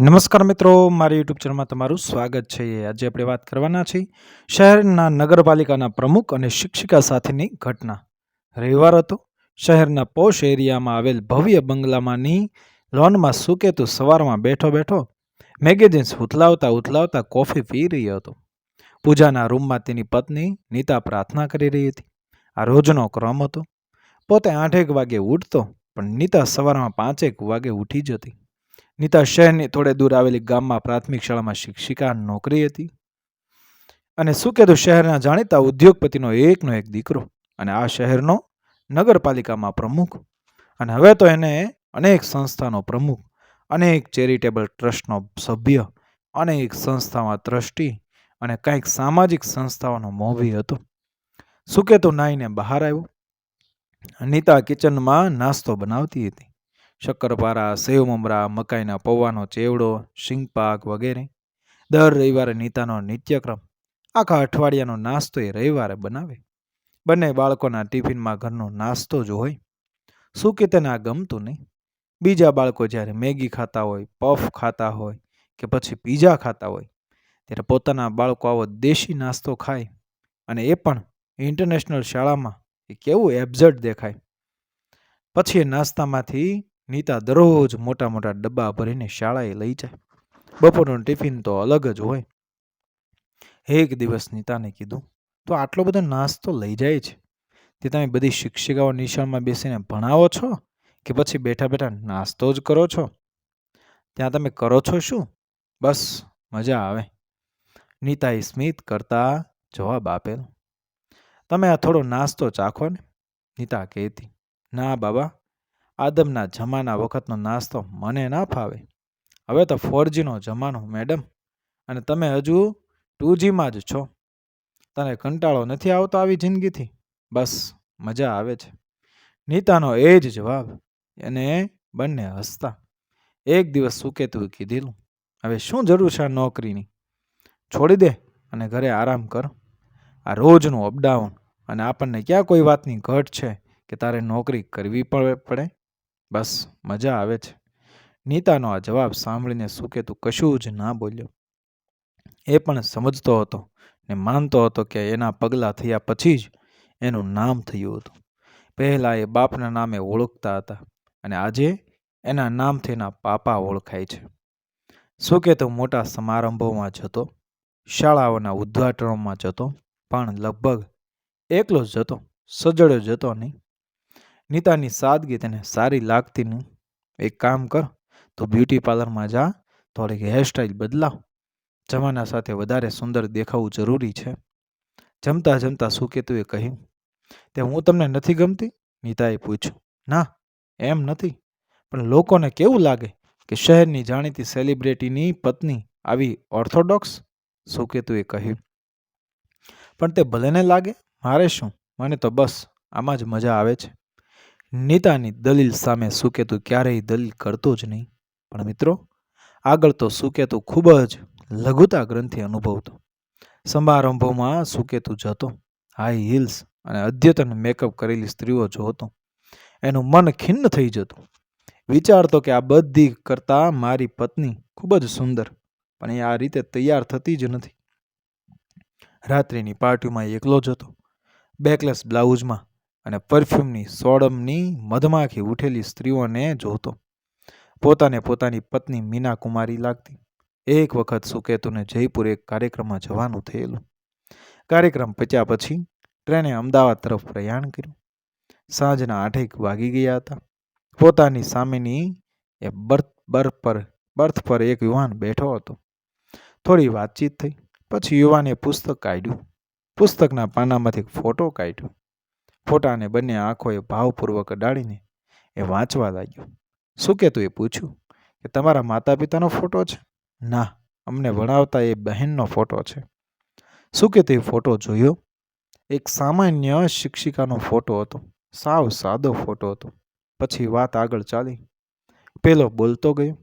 નમસ્કાર મિત્રો, મારી યુટ્યુબ ચેનલમાં તમારું સ્વાગત છે. આજે આપણે વાત કરવાના છીએ શહેરના નગરપાલિકાના પ્રમુખ અને શિક્ષિકા સાથેની ઘટના. રવિવાર હતો. શહેરના પોશ એરિયામાં આવેલ ભવ્ય બંગલામાંની લોનમાં સુકેતુ સવારમાં બેઠો બેઠો મેગેઝિન્સ ઉથલાવતા ઉથલાવતા કોફી પી રહ્યો હતો. પૂજાના રૂમમાં તેની પત્ની નીતા પ્રાર્થના કરી રહી હતી. આ રોજનો ક્રમ હતો. પોતે આઠેક વાગે ઉઠતો, પણ નીતા સવારમાં પાંચેક વાગે ઉઠી જતી. નીતા શહેરની થોડે દૂર આવેલી ગામમાં પ્રાથમિક શાળામાં શિક્ષિકા નોકરી હતી. અને શું કહેતું શહેરના જાણીતા ઉદ્યોગપતિનો એકનો એક દીકરો અને આ શહેરનો નગરપાલિકામાં પ્રમુખ. અને હવે તો એને અનેક સંસ્થાનો પ્રમુખ, અનેક ચેરિટેબલ ટ્રસ્ટનો સભ્ય, અનેક સંસ્થામાં ટ્રસ્ટી અને કંઈક સામાજિક સંસ્થાઓનો મોભી હતો. સુકેતુ નાઈને બહાર આવ્યો. નીતા કિચનમાં નાસ્તો બનાવતી હતી. શક્કરપારા સેવ મમરા મકાઈના પૌવાનો, ચેવડો, શિંગપાક વગેરે. દર રવિવારે નીતાનો નિત્યક્રમ. આખા અઠવાડિયાનો નાસ્તો એ રવિવારે બનાવે. બંને બાળકોના ટિફિનમાં ઘરનો નાસ્તો જ હોય. શું કે તેને આ ગમતું નહીં? બીજા બાળકો જ્યારે મેગી ખાતા હોય, પફ ખાતા હોય કે પછી પીઝા ખાતા હોય, ત્યારે પોતાના બાળકો આવો દેશી નાસ્તો ખાય અને એ પણ ઇન્ટરનેશનલ શાળામાં. એ કેવું એબ્ઝર્ટ દેખાય. પછી એ નાસ્તામાંથી નીતા દરરોજ મોટા મોટા ડબ્બા ભરીને શાળાએ લઈ જાય. બપોરનું ટિફિન તો અલગ જ હોય. એક દિવસ નીતાને કીધું, તો આટલો બધો નાસ્તો લઈ જાય છે? તે તમે બધી શિક્ષિકાઓ નિશાળમાં બેસીને ભણાવો છો કે પછી બેઠા બેઠા નાસ્તો જ કરો છો? ત્યાં તમે કરો છો શું? બસ, મજા આવે. નીતાએ સ્મિત કરતા જવાબ આપેલો, તમે આ થોડો નાસ્તો ચાખો ને. નીતા કહેતી, ના બાબા આદમના જમાના વખતનો નાસ્તો મને ના ફાવે. હવે તો ફોરજીનો જમાનો, મેડમ. અને તમે હજુ ટુ જીમાં જ છો. તને કંટાળો નથી આવતો આવી જિંદગીથી? બસ, મજા આવે છે. નીતાનો એ જ જવાબ. એને બંને હસતા. એક દિવસ સુકેતું કીધેલું. હવે શું જરૂર છે આ નોકરીની? છોડી દે અને ઘરે આરામ કર. આ રોજનું અપડાઉન. અને આપણને ક્યાં કોઈ વાતની ઘટ છે કે તારે નોકરી કરવી પડે? બસ, મજા આવે છે. નીતાનો આ જવાબ સાંભળીને સુકેતુ કશું જ ના બોલ્યો. એ પણ સમજતો હતો ને માનતો હતો કે એના પગલાં થયા પછી જ એનું નામ થયું હતું. પહેલાં એ બાપના નામે ઓળખતા હતા અને આજે એના નામથી એના પાપા ઓળખાય છે. સુકેતુ મોટા સમારંભોમાં જતો શાળાઓના ઉદ્ઘાટનોમાં જતો પણ લગભગ એકલો જ જતો સજળ્યો જતો નહીં. નીતાની સાદગી તેને સારી લાગતી નહીં એક કામ કર, તો બ્યુટી પાર્લરમાં જા, થોડીક હેરસ્ટાઈલ બદલાવ. જમાના સાથે વધારે સુંદર દેખાવું જરૂરી છે. જમતા જમતા સુકેતુએ કહ્યું, તે હું તમને નથી ગમતી? નીતાએ પૂછ્યું, ના, એમ નથી. પણ લોકોને કેવું લાગે કે શહેરની જાણીતી સેલિબ્રિટીની પત્ની આવી ઓર્થોડોક્સ સુકેતુએ કહ્યું, પણ તે ભલેને લાગે, મારે શું? મને તો બસ આમાં જ મજા આવે છે. નીતાની દલીલ સામે સુકેતુ ક્યારેય દલીલ કરતો જ નહીં. પણ મિત્રો, આગળ તો સુકેતુ ખૂબ જ લઘુતા ગ્રંથિ અનુભવતો. સમારંભોમાં સુકેતુ જતો હાઈ હિલ્સ અને અદ્યતન મેકઅપ કરેલી સ્ત્રીઓ જોતો એનું મન ખિન્ન થઈ જતું. વિચારતો કે આ બધી કરતાં મારી પત્ની ખૂબ જ સુંદર, પણ એ આ રીતે તૈયાર થતી જ નથી. રાત્રિની પાર્ટીમાં એકલો જ હતો. બેકલેસ બ્લાઉઝમાં અને પરફ્યુમની સોડમની મધમાખી ઉઠેલી સ્ત્રીઓને જોતો. પોતાને પોતાની પત્ની મીના કુમારી લાગતી. એક વખત સુકેતુને જયપુર એક કાર્યક્રમમાં જવાનું થયેલું. કાર્યક્રમ પત્યા પછી ટ્રેને અમદાવાદ તરફ પ્રયાણ કર્યું. સાંજના આઠેક વાગી ગયા હતા. પોતાની સામેની એ બર્થ બર્થ પર બર્થ પર એક યુવાન બેઠો હતો. થોડી વાતચીત થઈ. પછી યુવાને પુસ્તક કાઢ્યું. પુસ્તકના પાનામાંથી ફોટો કાઢ્યો. ફોટાને બંને આંખોએ ભાવપૂર્વક અડાડીને એ વાંચવા લાગ્યો. શું કહેતું એ પૂછ્યું? કે તમારા માતા પિતાનો ફોટો છે? ના, અમને ભણાવતા એ બહેનનો ફોટો છે. શું કે એ ફોટો જોયો? એક સામાન્ય શિક્ષિકાનો ફોટો હતો. સાવ સાદો ફોટો હતો. પછી વાત આગળ ચાલી. પેલો બોલતો ગયો.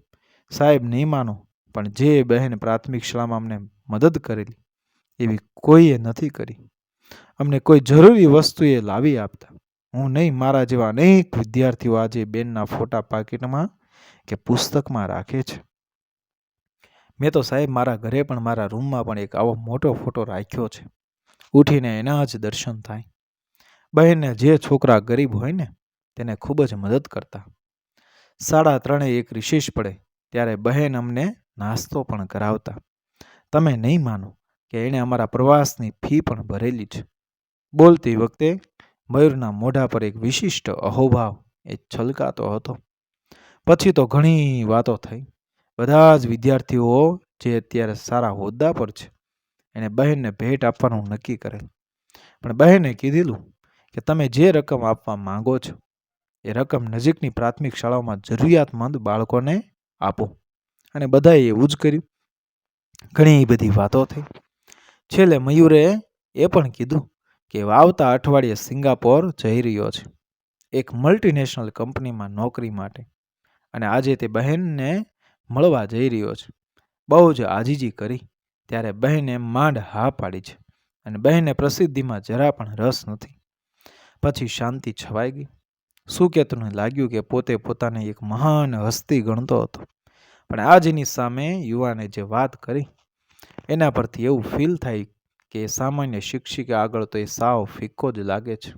સાહેબ, નહીં માનો, પણ જે બહેન પ્રાથમિક શાળામાં અમને મદદ કરેલી, એવી કોઈએ નથી કરી. અમને કોઈ જરૂરી વસ્તુ એ લાવી આપતા. હું નહીં, મારા જેવા અનેક વિદ્યાર્થીઓ આજે બેનના ફોટા પાકીટમાં કે પુસ્તકમાં રાખે છે. મેં તો સાહેબ મારા ઘરે પણ મારા રૂમમાં પણ એક આવો મોટો ફોટો રાખ્યો છે. ઉઠીને એના જ દર્શન થાય. બહેનને જે છોકરા ગરીબ હોય ને, તેને ખૂબ જ મદદ કરતા. સાડા ત્રણે એક રિશેષ પડે, ત્યારે બહેન અમને નાસ્તો પણ કરાવતા. તમે નહીં માનો કે એણે અમારા પ્રવાસની ફી પણ ભરેલી છે. બોલતી વખતે મયુરના મોઢા પર એક વિશિષ્ટ અહોભાવ, એ છલકાતો હતો. પછી તો ઘણી વાતો થઈ. બધા જ વિદ્યાર્થીઓ જે અત્યારે સારા હોદ્દા પર છે એણે બહેનને ભેટ આપવાનું નક્કી કરેલ. પણ બહેને કીધેલું કે તમે જે રકમ આપવા માંગો છો, એ રકમ નજીકની પ્રાથમિક શાળાઓમાં જરૂરિયાતમંદ બાળકોને આપો. અને બધાએ એવું જ કર્યું. ઘણી બધી વાતો થઈ. છેલ્લે મયુરે એ પણ કીધું કે આવતા અઠવાડિયે સિંગાપોર જઈ રહ્યો છે. એક મલ્ટીનેશનલ કંપનીમાં નોકરી માટે. અને આજે તે બહેનને મળવા જઈ રહ્યો છે. બહુ જ આજીજી કરી. ત્યારે બહેને માંડ હા પાડી છે. અને બહેને પ્રસિદ્ધિમાં જરા પણ રસ નથી. પછી શાંતિ છવાઈ ગઈ. સુકેતુને લાગ્યું કે પોતે પોતાને એક મહાન હસ્તી ગણતો હતો? પણ આજની સામે યુવાને જે વાત કરી, એના પરથી એવું ફીલ થાય કે એ સામાન્ય શિક્ષિકા આગળ તો એ સાવ ફિક્કો જ લાગે છે.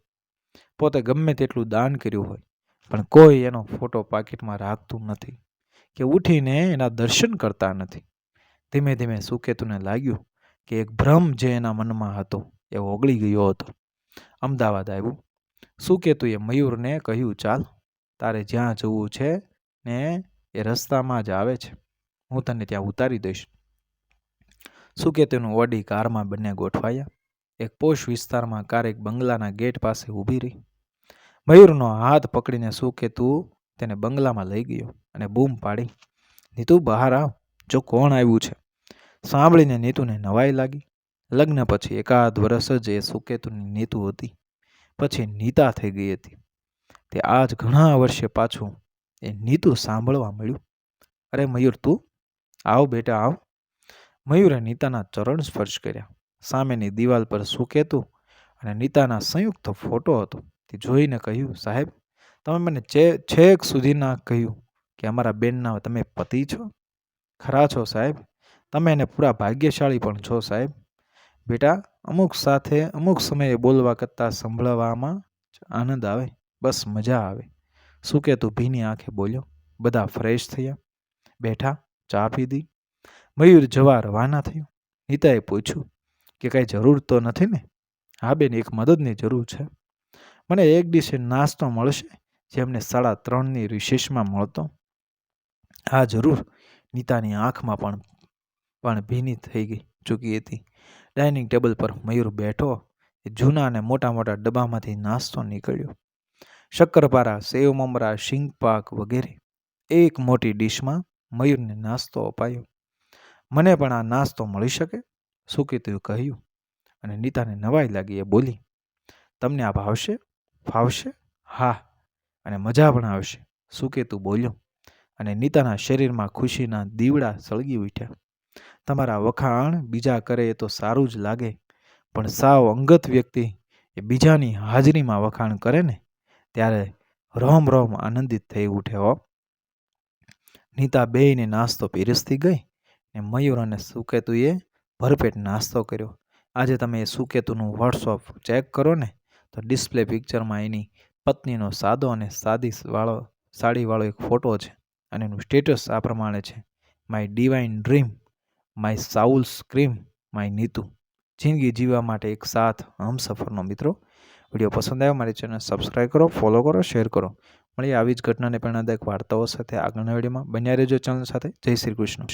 પોતે ગમે તેટલું દાન કર્યું હોય, પણ કોઈ એનો ફોટો પાકીટમાં રાખતું નથી કે ઉઠીને એના દર્શન કરતા નથી. ધીમે ધીમે સુકેતુને લાગ્યું કે એક ભ્રમ જે એના મનમાં હતો એ ઓગળી ગયો હતો. અમદાવાદ આવ્યું. સુકેતુએ મયુરને કહ્યું, ચાલ, તારે જ્યાં જવું છે ને એ રસ્તામાં જ આવે છે. હું તને ત્યાં ઉતારી દઈશ. સુકેતુનું વડી કારમાં બંને ગોઠવાયા? એક પોશ વિસ્તારમાં કાર એક બંગલાના ગેટ પાસે ઊભી રહી. મયુરનો હાથ પકડીને સુકેતુ તેને બંગલામાં લઈ ગયો અને બૂમ પાડી. નીતુ, બહાર આવ. જો કોણ આવ્યું છે? સાંભળીને નીતુને નવાઈ લાગી. લગ્ન પછી એકાદ વર્ષ જ એ સુકેતુની નીતુ હતી. પછી નીતા થઈ ગઈ હતી. તે આજ ઘણા વર્ષે પાછું એ નીતુ સાંભળવા મળ્યું. અરે મયુર, તું? આવ બેટા, આવ. મયુરે નીતાના ચરણ સ્પર્શ કર્યા. સામેની દિવાલ પર સુકેતું અને નીતાના સંયુક્ત ફોટો હતો. તે જોઈને કહ્યું, સાહેબ, તમે મને છેક સુધીના કહ્યું કે અમારા બેનના તમે પતિ છો? ખરા છો, સાહેબ? તમે એને પૂરા ભાગ્યશાળી પણ છો, સાહેબ. બેટા, અમુક સાથે, અમુક સમયે બોલવા કરતાં સંભળવામાં જ આનંદ આવે. બસ મજા આવે. સુકેતું ભીની આંખે બોલ્યો, બધા ફ્રેશ થયા. બેઠા, ચા પીધી. મયુર જવા રવાના થયો. નીતાએ પૂછ્યું કે કાંઈ જરૂર તો નથી ને? હા બેન, એક મદદની જરૂર છે. મને એક દિવસે નાસ્તો મળશે જેમને સાડા ત્રણની રિશેષમાં મળતો. હા, જરૂર. નીતાની આંખમાં પણ પણ ભીની થઈ ગઈ, ચૂકી હતી. ડાઇનિંગ ટેબલ પર મયુર બેઠો, એ જૂના અને મોટા મોટા ડબ્બામાંથી નાસ્તો નીકળ્યો. શક્કરપારા, સેવ મમરા શિંગપાક વગેરે, એક મોટી ડીશમાં મયુરને નાસ્તો અપાયો. મને પણ આ નાસ્તો મળી શકે? સુકીતુએ કહ્યું અને નીતાને નવાઈ લાગી એ બોલી, તમને આ ભાવશે? ફાવશે? હા. અને મજા પણ આવશે, સુકેતુ બોલ્યો અને નીતાના શરીરમાં ખુશીના દીવડા સળગી ઉઠ્યા. તમારા વખાણ બીજા કરે એ તો સારું જ લાગે, પણ સાવ અંગત વ્યક્તિ એ બીજાની હાજરીમાં વખાણ કરે ને, ત્યારે રોમ રોમ આનંદિત થઈ ઉઠે હો. નીતા બેયને નાસ્તો પીરસતી ગઈ ને મયુર અને સુકેતુએ ભરપેટ નાસ્તો કર્યો. આજે તમે એ સુકેતુનું વોટ્સઅપ ચેક કરો ને, તો ડિસ્પ્લે પિક્ચરમાં એની પત્નીનો સાદો અને સાદી વાળો સાડીવાળો એક ફોટો છે અને એનું સ્ટેટસ આ પ્રમાણે છે. My divine dream my soul scream my Neetu જિંદગી જીવવા માટે એક સાથ હમસફરનો મિત્રો. વીડિયો પસંદ આવ્યો મારી ચેનલ સબસ્ક્રાઈબ કરો ફોલો કરો શેર કરો. મળીએ આવી જ ઘટનાને પ્રેરણાદાયક વાર્તાઓ સાથે આગળના વિડીયોમાં. બન્યા રહેજો ચેનલ સાથે. જય શ્રી કૃષ્ણ.